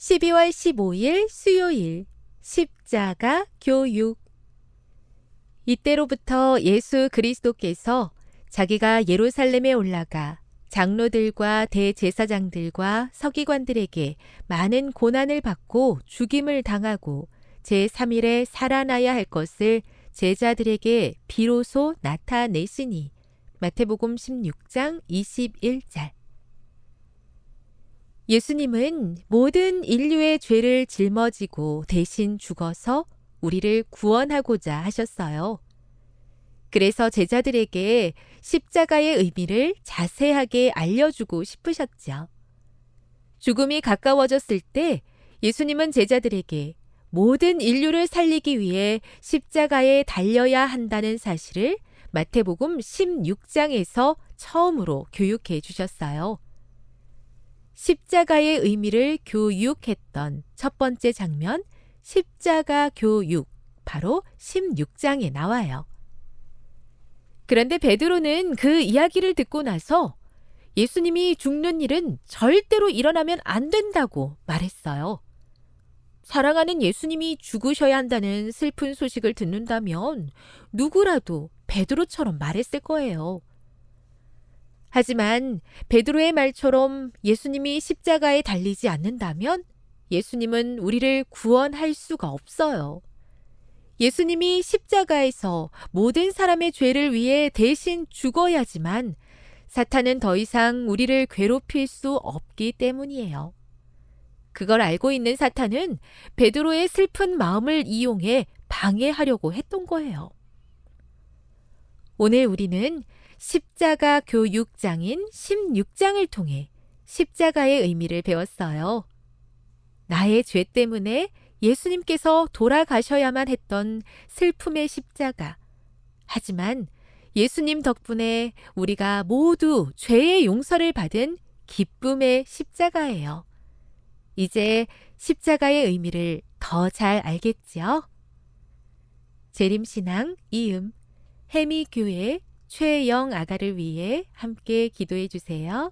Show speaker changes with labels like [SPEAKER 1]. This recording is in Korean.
[SPEAKER 1] 12월 15일 수요일 십자가 교육. 이때로부터 예수 그리스도께서 자기가 예루살렘에 올라가 장로들과 대제사장들과 서기관들에게 많은 고난을 받고 죽임을 당하고 제3일에 살아나야 할 것을 제자들에게 비로소 나타내시니 마태복음 16장 21절 예수님은 모든 인류의 죄를 짊어지고 대신 죽어서 우리를 구원하고자 하셨어요. 그래서 제자들에게 십자가의 의미를 자세하게 알려주고 싶으셨죠. 죽음이 가까워졌을 때 예수님은 제자들에게 모든 인류를 살리기 위해 십자가에 달려야 한다는 사실을 마태복음 16장에서 처음으로 교육해 주셨어요. 십자가의 의미를 교육했던 첫 번째 장면, 십자가 교육, 바로 16장에 나와요. 그런데 베드로는 그 이야기를 듣고 나서 예수님이 죽는 일은 절대로 일어나면 안 된다고 말했어요. 사랑하는 예수님이 죽으셔야 한다는 슬픈 소식을 듣는다면 누구라도 베드로처럼 말했을 거예요. 하지만 베드로의 말처럼 예수님이 십자가에 달리지 않는다면 예수님은 우리를 구원할 수가 없어요. 예수님이 십자가에서 모든 사람의 죄를 위해 대신 죽어야지만 사탄은 더 이상 우리를 괴롭힐 수 없기 때문이에요. 그걸 알고 있는 사탄은 베드로의 슬픈 마음을 이용해 방해하려고 했던 거예요. 오늘 우리는 십자가 교육장인 16장을 통해 십자가의 의미를 배웠어요. 나의 죄 때문에 예수님께서 돌아가셔야만 했던 슬픔의 십자가. 하지만 예수님 덕분에 우리가 모두 죄의 용서를 받은 기쁨의 십자가예요. 이제 십자가의 의미를 더 잘 알겠지요? 재림신앙 이음 해미 교회 최영 아가를 위해 함께 기도해 주세요.